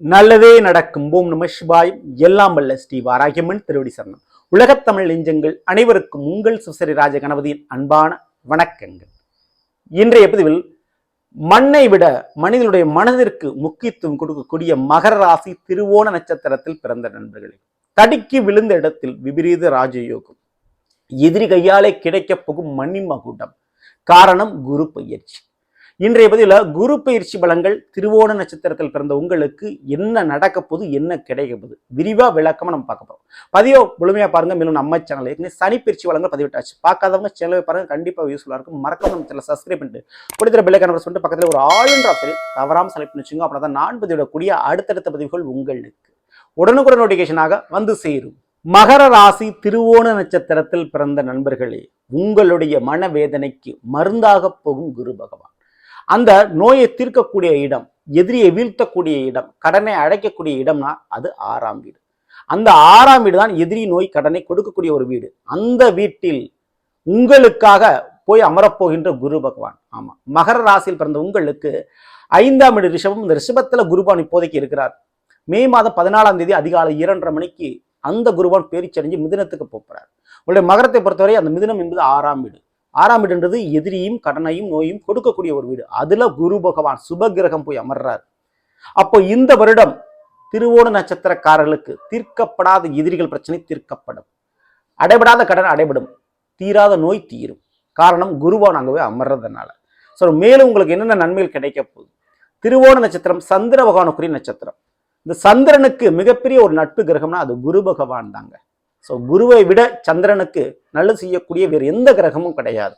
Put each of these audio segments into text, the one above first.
நல்லதே நடக்கும். ஓம் நம சிவாய். எல்லாம் வல்ல ஸ்ரீ வாராகியம்மன் திருவடி சரணம். உலகத்தமிழ் நெஞ்சங்கள் அனைவருக்கும் உங்கள் சுசரி ராஜ கணபதியின் அன்பான வணக்கங்கள். இன்றைய பதிவில் மண்ணை விட மனிதனுடைய மனதிற்கு முக்கியத்துவம் கொடுக்கக்கூடிய மகர ராசி திருவோண நட்சத்திரத்தில் பிறந்த நண்பர்களே தடுக்கி விழுந்த இடத்தில் விபரீத ராஜயோகம். எதிரி கையாலே கிடைக்கப் போகும் மணிமகுடம் காரணம் குரு பயிற்சி. இன்றைய பதில குரு பயிற்சி பலங்கள் திருவோண நட்சத்திரத்தில் பிறந்த உங்களுக்கு என்ன நடக்க போது என்ன கிடைக்க போகுது? விரிவா விளக்கமா நம்ம பார்க்க போறோம். பதிவோ முழுமையா பாருங்க. மேலும் நம்ம சேனல் ஏற்கனவே சனி பயிற்சி வளங்கள் பதிவிட்டாச்சு. பார்க்காதவங்க சேனலை பாருங்க. கண்டிப்பா யூஸ்ஃபுல்லா இருக்கும். மறக்காம நம்ம சேனல் சப்ஸ்கிரைப் பண்ணிட்டு கொடுத்துற பெல்லை கணவர் சொல்லிட்டு பக்கத்தில் ஒரு ஆளுன்ற ஆப்ஷன் தவறாம செலக்ட் பண்ணி வச்சுங்க அப்படின்னா தான் நான் பதிவிடக்கூடிய அடுத்தடுத்த பதிவுகள் உங்களுக்கு. உடனுக்குடன் நோட்டிபிகேஷனாக வந்து சேரும். மகர ராசி திருவோண நட்சத்திரத்தில் பிறந்த நண்பர்களே உங்களுடைய மனவேதனைக்கு மருந்தாக போகும் குரு பகவான். அந்த நோயை தீர்க்கக்கூடிய இடம் எதிரியை வீழ்த்தக்கூடிய இடம் கடனை அழைக்கக்கூடிய இடம்னா அது ஆறாம் வீடு. அந்த ஆறாம் வீடு தான் எதிரி நோய் கடனை கொடுக்கக்கூடிய ஒரு வீடு. அந்த வீட்டில் உங்களுக்காக போய் அமரப்போகின்ற குரு பகவான். ஆமாம் மகர ராசியில் பிறந்த உங்களுக்கு ஐந்தாம் வீடு ரிஷபம். இந்த ரிஷபத்தில் குருபான் இப்போதைக்கு இருக்கிறார். மே மாதம் பதினாலாம் தேதி அதிகாலை இரண்டரை மணிக்கு அந்த குருபான் பேரிச்சடைஞ்சு மிதினத்துக்கு போகிறார் உங்களுடைய மகரத்தை பொறுத்தவரை அந்த மிதினம் என்பது ஆறாம் வீடு. ஆறாம் வீடுன்றது எதிரியும் கடனையும் நோயும் கொடுக்கக்கூடிய ஒரு வீடு. அதுல குரு பகவான் சுப கிரகம் போய் அமர்றார். அப்போ இந்த வருடம் திருவோண நட்சத்திரக்காரர்களுக்கு தீர்க்கப்படாத எதிரிகள் பிரச்சனை தீர்க்கப்படும். அடைபடாத கடன் அடைபடும். தீராத நோய் தீரும். காரணம் குருவான் அங்கே போய் அமர்றதுனால. ஸோ மேலும் உங்களுக்கு என்னென்ன நன்மைகள் கிடைக்க போகுது? திருவோண நட்சத்திரம் சந்திர பகவானுக்குரிய நட்சத்திரம். இந்த சந்திரனுக்கு மிகப்பெரிய ஒரு நட்பு கிரகம்னா அது குரு பகவான் தாங்க. ஸோ குருவை விட சந்திரனுக்கு நல்லது செய்யக்கூடிய வேறு எந்த கிரகமும் கிடையாது.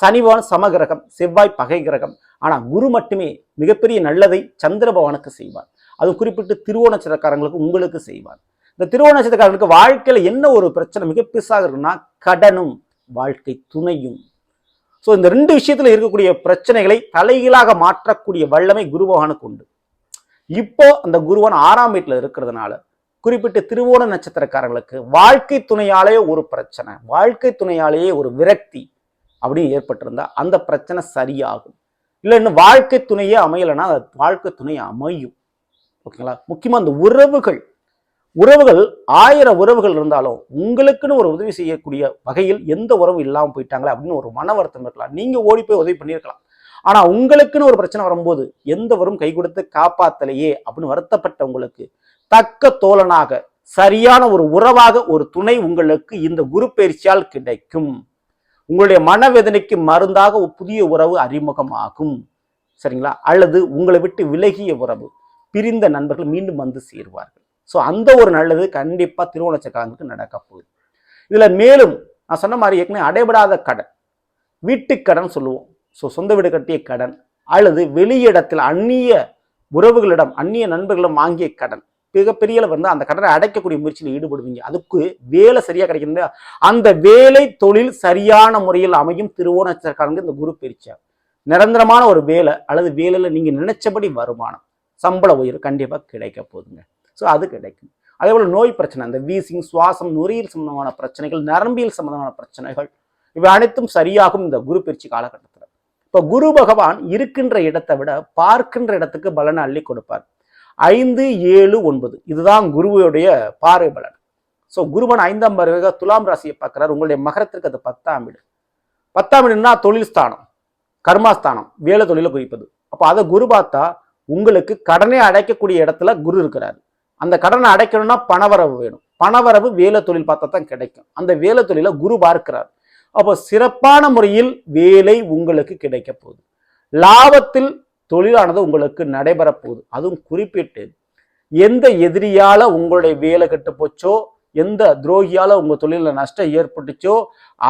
சனிவான் சமகிரகம் செவ்வாய் பகை கிரகம். ஆனால் குரு மட்டுமே மிகப்பெரிய நல்லதை சந்திர பகவானுக்கு செய்வார். அது குறிப்பிட்டு திருவோண நட்சத்திரக்காரங்களுக்கு உங்களுக்கு செய்வார். இந்த திருவோண வாழ்க்கையில் என்ன ஒரு பிரச்சனை மிக பெருசாக இருக்குன்னா கடனும் வாழ்க்கை துணையும். ஸோ இந்த ரெண்டு விஷயத்தில் இருக்கக்கூடிய பிரச்சனைகளை தலைகீழாக மாற்றக்கூடிய வல்லமை குரு பகவானுக்கு உண்டு. இப்போ அந்த குருவான் ஆறாம் வீட்டில் இருக்கிறதுனால குறிப்பிட்ட திருவோண நட்சத்திரக்காரர்களுக்கு வாழ்க்கை துணையாலேயே ஒரு பிரச்சனை. வாழ்க்கை துணையாலேயே ஒரு விரக்தி அப்படின்னு ஏற்பட்டிருந்தா அந்த பிரச்சனை சரியாகும். இல்லை இன்னும் வாழ்க்கை துணையே அமையலைன்னா அது வாழ்க்கை துணை அமையும். ஓகேங்களா முக்கியமாக அந்த உறவுகள். உறவுகள் ஆயிரம் உறவுகள் இருந்தாலும் உங்களுக்குன்னு ஒரு உதவி செய்யக்கூடிய வகையில் எந்த உறவு இல்லாமல் போயிட்டாங்களே அப்படின்னு ஒரு மன வருத்தம் இருக்கலாம். நீங்கள் ஓடி போய் உதவி பண்ணியிருக்கலாம். ஆனால் உங்களுக்குன்னு ஒரு பிரச்சனை வரும்போது எந்த வரும் கை கொடுத்து காப்பாத்தலையே அப்படின்னு வருத்தப்பட்டவங்களுக்கு தக்க தோழனாக சரியான ஒரு உறவாக ஒரு துணை உங்களுக்கு இந்த குரு பயிற்சியால் கிடைக்கும். உங்களுடைய மனவேதனைக்கு மருந்தாக ஒரு புதிய உறவு அறிமுகமாகும். சரிங்களா? அல்லது உங்களை விட்டு விலகிய உறவு. பிரிந்த நண்பர்கள் மீண்டும் வந்து சேருவார்கள். ஸோ அந்த ஒரு நல்லது கண்டிப்பாக திருவோணச்சக்காரங்களுக்கு நடக்க போகுது. இதில் மேலும் நான் சொன்ன மாதிரி ஏற்கனவே அடைபடாத கடன். வீட்டுக்கடன் சொல்லுவோம். ஸோ சொந்த வீடு கட்டிய கடன். அல்லது வெளியிடத்தில் அந்நிய உறவுகளிடம் அந்நிய நண்பர்களிடம் வாங்கிய கடன். மிகப்பெரிய வந்து அந்த கடனை அடைக்கக்கூடிய முயற்சியில் ஈடுபடுவீங்க. அதுக்கு வேலை சரியா கிடைக்கிறது அந்த வேலை தொழில் சரியான முறையில் அமையும். திருவோணச்சக்காரங்க இந்த குரு பிரிச்சார். நிரந்தரமான ஒரு வேலை அல்லது வேலையில் நீங்கள் நினைச்சபடி வருமானம் சம்பள உயர்வு கண்டிப்பாக கிடைக்க போகுதுங்க. ஸோ அது கிடைக்கும். அதே போல் நோய் பிரச்சனை அந்த வீசிங் சுவாசம் நுரையீல் சம்பந்தமான பிரச்சனைகள் நரம்பியல் சம்பந்தமான பிரச்சனைகள் இவை அனைத்தும் சரியாகும் இந்த குரு பயிற்சி காலகட்டத்தில். இப்போ குரு பகவான் இருக்கின்ற இடத்தை விட பார்க்கின்ற இடத்துக்கு பலனை அள்ளி கொடுப்பார். ஐந்து ஏழு ஒன்பது. இதுதான் குருவுடைய பார்வை பலன். ஸோ குருவன் ஐந்தாம் பார்வையாக துலாம் ராசியை பார்க்குறாரு. உங்களுடைய மகரத்திற்கு அது பத்தாம் வீடு. பத்தாம் வீடுனா தொழில் ஸ்தானம் கர்மாஸ்தானம் வேலை தொழிலை குறிப்பது. அப்போ அதை குரு பார்த்தா உங்களுக்கு கடனை அடைக்கக்கூடிய இடத்துல குரு இருக்கிறார். அந்த கடனை அடைக்கணும்னா பணவரவு வேணும். பணவரவு வேலை தொழில் பார்த்தா தான் கிடைக்கும். அந்த வேலை தொழிலை குரு பார்க்கிறார். அப்போ சிறப்பான முறையில் வேலை உங்களுக்கு கிடைக்க போகுது. லாபத்தில் தொழிலானது உங்களுக்கு நடைபெற போகுது. அதுவும் குறிப்பிட்டு எந்த எதிரியால் உங்களுடைய வேலை கெட்டு போச்சோ எந்த துரோகியால் உங்கள் தொழிலில் நஷ்டம் ஏற்பட்டுச்சோ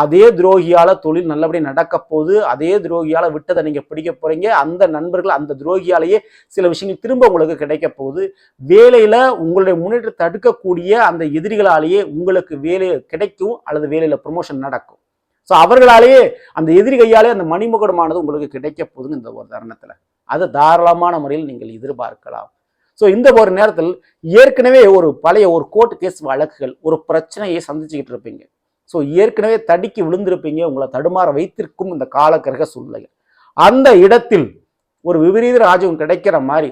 அதே துரோகியால் தொழில் நல்லபடி நடக்க போகுது. அதே துரோகியால் விட்டதை நீங்கள் பிடிக்க போகிறீங்க அந்த நண்பர்கள் அந்த துரோகியாலேயே சில விஷயங்கள் திரும்ப உங்களுக்கு கிடைக்க போகுது. வேலையில் உங்களுடைய முன்னேற்றம் தடுக்கக்கூடிய அந்த எதிரிகளாலேயே உங்களுக்கு வேலை கிடைக்கும் அல்லது வேலையில் ப்ரொமோஷன் நடக்கும். ஸோ அவர்களாலேயே அந்த எதிரி கையாலே அந்த மணிமுகடமானது உங்களுக்கு கிடைக்க போகுதுங்க இந்த ஒரு தருணத்தில். அதை தாராளமான முறையில் நீங்கள் எதிர்பார்க்கலாம். ஸோ இந்த ஒரு நேரத்தில் ஏற்கனவே ஒரு பழைய ஒரு கோர்ட் கேஸ் வழக்குகள் ஒரு பிரச்சனையை சந்திச்சுக்கிட்டு இருப்பீங்க. ஸோ ஏற்கனவே தடுக்கி விழுந்திருப்பீங்க உங்களை தடுமாற வைத்திருக்கும் இந்த காலக்கிரக சூழ்நிலைகள். அந்த இடத்தில் ஒரு விபரீத ராஜகம் கிடைக்கிற மாதிரி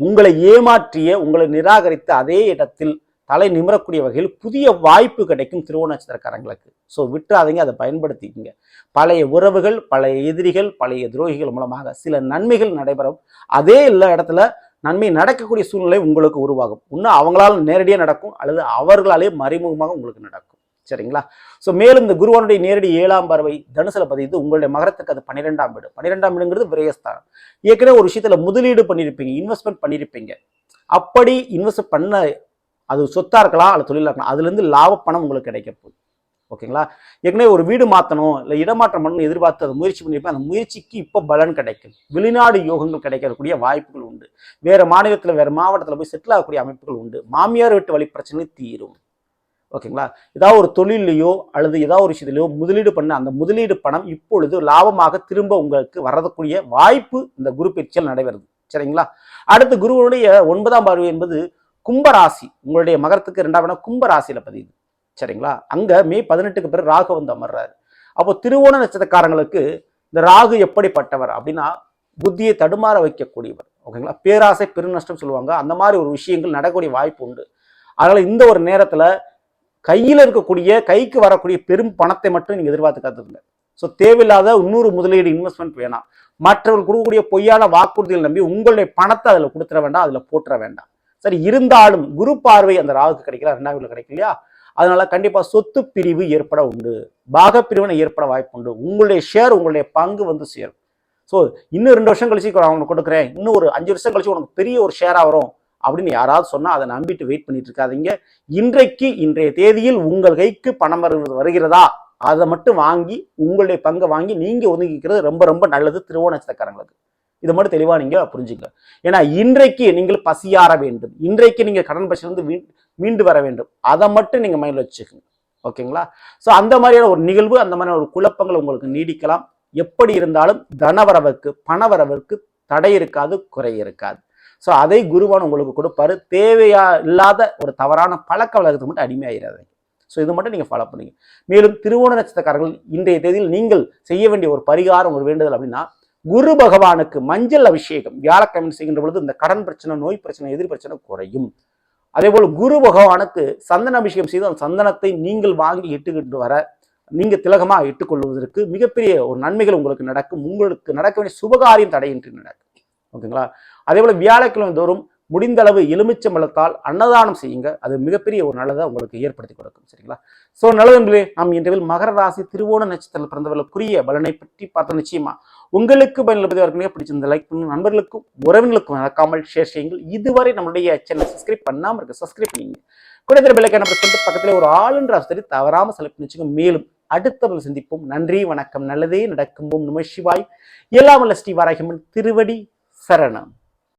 உங்களை ஏமாற்றிய உங்களை நிராகரித்த அதே இடத்தில் தலை நிமிரக்கூடிய வகையில் புதிய வாய்ப்பு கிடைக்கும் திருவோண நட்சத்திரக்காரங்களுக்கு ஸோ விட்டுறாதீங்க அதை பயன்படுத்திக்கிங்க. பழைய உறவுகள் பழைய எதிரிகள் பழைய துரோகிகள் மூலமாக சில நன்மைகள் நடைபெறும். அதே எல்லா இடத்துல நன்மை நடக்கக்கூடிய சூழ்நிலை உங்களுக்கு உருவாகும். இன்னும் அவங்களால நேரடியாக நடக்கும் அல்லது அவர்களாலே மறைமுகமாக உங்களுக்கு நடக்கும். சரிங்களா? ஸோ மேலும் இந்த குருவனுடைய நேரடி ஏழாம் பார்வை தனுசில் பதிவு உங்களுடைய மகரத்துக்கு அது பன்னிரெண்டாம் வீடு. பன்னிரெண்டாம் வீடுங்கிறது விரயஸ்தானம். ஏற்கனவே ஒரு விஷயத்தில் முதலீடு பண்ணியிருப்பீங்க இன்வெஸ்ட்மெண்ட் பண்ணியிருப்பீங்க. அப்படி இன்வெஸ்ட் பண்ண அது சொத்தாக இருக்கலாம் அல்லது தொழிலாக இருக்கலாம். அதுலேருந்து லாப பணம் உங்களுக்கு கிடைக்க போகுது. ஓகேங்களா? ஏற்கனவே ஒரு வீடு மாற்றணும் இல்லை இடமாற்றம் பண்ணணும் எதிர்பார்த்து அதை முயற்சி பண்ணியிருப்பேன். அந்த முயற்சிக்கு இப்போ பலன் கிடைக்கும். வெளிநாடு யோகங்கள் கிடைக்கக்கூடிய வாய்ப்புகள் உண்டு. வேறு மாநிலத்தில் வேறு மாவட்டத்தில் போய் செட்டில் ஆகக்கூடிய அமைப்புகள் உண்டு. மாமியார் வீட்டு வழி பிரச்சனை தீரும். ஓகேங்களா? ஏதாவது ஒரு தொழிலையோ அல்லது ஏதாவது ஒரு விஷயத்திலையோ முதலீடு பண்ண அந்த முதலீடு பணம் இப்பொழுது லாபமாக திரும்ப உங்களுக்கு வரக்கூடிய வாய்ப்பு இந்த குரு பயிற்சியில் நடைபெறுது. சரிங்களா? அடுத்து குருவனுடைய ஒன்பதாம் பார்வை என்பது கும்பராசி உங்களுடைய மகரத்துக்கு ரெண்டாம் இடம் பதியுது. சரிங்களா? அங்கே மே பதினெட்டுக்கு பிறகு ராகு வந்து அமர்றாரு. அப்போ திருவோண நட்சத்திரக்காரங்களுக்கு இந்த ராகு எப்படிப்பட்டவர் அப்படின்னா புத்தியை தடுமாற வைக்கக்கூடியவர். ஓகேங்களா? பேராசை பெருநஷ்டம் சொல்லுவாங்க. அந்த மாதிரி ஒரு விஷயங்கள் நடக்கக்கூடிய வாய்ப்பு உண்டு. அதனால் இந்த ஒரு நேரத்தில் கையில் இருக்கக்கூடிய கைக்கு வரக்கூடிய பெரும் பணத்தை மட்டும் நீங்கள் எதிர்பார்த்து காத்துருங்க ஸோ தேவையில்லாத இன்னொரு முதலீடு இன்வெஸ்ட்மெண்ட் வேணாம். மற்றவர்கள் கொடுக்கக்கூடிய பொய்யான வாக்குறுதிகள் நம்பி உங்களுடைய பணத்தை அதில் கொடுத்துட வேண்டாம் அதில் போட்டுற வேண்டாம். சரி இருந்தாலும் குரு பார்வை அந்த ராகுக்கு கிடைக்கல ரெண்டாம் வீட்டில் கிடைக்கலையா? அதனால கண்டிப்பா சொத்து பிரிவு ஏற்பட உண்டு. பாக பிரிவினை ஏற்பட வாய்ப்பு உண்டு. உங்களுடைய ஷேர் உங்களுடைய பங்கு வந்து சேரும். ஸோ இன்னும் ரெண்டு வருஷம் கழிச்சு அவனுக்கு கொடுக்குறேன். இன்னும் ஒரு அஞ்சு வருஷம் கழிச்சு உனக்கு பெரிய ஒரு ஷேராக வரும் அப்படின்னு யாராவது சொன்னால் அதை நம்பிட்டு வெயிட் பண்ணிட்டு இருக்காதீங்க. இன்றைக்கு இன்றைய தேதியில் உங்கள் கைக்கு பணம் வருவது வருகிறதா? அதை மட்டும் வாங்கி உங்களுடைய பங்கை வாங்கி நீங்கள் ஒதுங்கிக்கிறது ரொம்ப ரொம்ப நல்லது. திருவோண நட்சத்திரக்காரங்களுக்கு. இதை மட்டும் தெளிவா நீங்க புரிஞ்சுங்க. ஏன்னா இன்றைக்கு நீங்கள் பசியாற வேண்டும். இன்றைக்கு நீங்க கடன் பிரச்சனை மீ மீண்டு வர வேண்டும். அதை மட்டும் நீங்க மைண்ட்ல வச்சுக்கோங்க. ஓகேங்களா? ஸோ அந்த மாதிரியான ஒரு நிகழ்வு அந்த மாதிரியான ஒரு குழப்பங்கள் உங்களுக்கு நீடிக்கலாம். எப்படி இருந்தாலும் தனவரவுக்கு பணவரவுக்கு தடை இருக்காது குறை இருக்காது. ஸோ அதை குருவான் உங்களுக்கு கொடுப்பாரு. தேவையா இல்லாத ஒரு தவறான பழக்க வழக்கத்துக்கு மட்டும் அடிமையாயிராதீங்க. ஸோ இது மட்டும் நீங்கள் ஃபாலோ பண்ணுங்க. மேலும் திருவோண நட்சத்திரக்காரர்கள் இன்றைய தேதியில் நீங்கள் செய்ய வேண்டிய ஒரு பரிகாரம் ஒரு வேண்டுதல் அப்படின்னா குரு பகவானுக்கு மஞ்சள் அபிஷேகம். வியாழக்கிழமை செய்கின்ற பொழுது இந்த கடன் பிரச்சனை நோய் பிரச்சனை எதிர் பிரச்சனை குறையும். அதே போல் குரு பகவானுக்கு சந்தன அபிஷேகம் செய்து அந்த சந்தனத்தை நீங்கள் வாங்கி இட்டுக்கிட்டு வர நீங்கள் திலகமாக இட்டுக்கொள்வதற்கு மிகப்பெரிய ஒரு நன்மைகள் உங்களுக்கு நடக்கும். உங்களுக்கு நடக்க வேண்டிய சுபகாரியம் தடையின்றி நடக்கும். ஓகேங்களா? அதே போல் வியாழக்கிழமை தோறும் முடிந்த அளவு எலுமிச்சம்பழத்தால் அன்னதானம் செய்யுங்க. அது மிகப்பெரிய ஒரு நல்லதை உங்களுக்கு ஏற்படுத்தி கொடுக்கும். சரிங்களா? ஸோ நல்லதுங்களே நாம் இன்றைவில் மகர ராசி திருவோண நட்சத்திரத்தில் பிறந்தவர்களுக்குரிய பலனை பற்றி பார்த்தோம் நிச்சயமா. உங்களுக்கு பயனுள்ளது ஏற்கனவே பிடிச்சிருந்த லைக் பண்ணும் நண்பர்களுக்கும் உறவினர்களுக்கும் மறக்காமல் ஷேர் செய்யுங்கள். இதுவரை நம்மளுடைய சேனல் சப்ஸ்கிரைப் பண்ணாமல் இருக்க சப்ஸ்கிரைப் பண்ணிங்க. கூட பிள்ளைக்கான பண்ணிட்டு பக்கத்தில் ஒரு ஆளுன்ற அவசரி தவறாமல் செலக்ட் பண்ணி மேலும் அடுத்தவர்கள் சந்திப்போம். நன்றி வணக்கம். நல்லதே நடக்கும். நம சிவாய். எல்லாமல்ல ஸ்ரீ வாராகிமன் திருவடி சரணம்.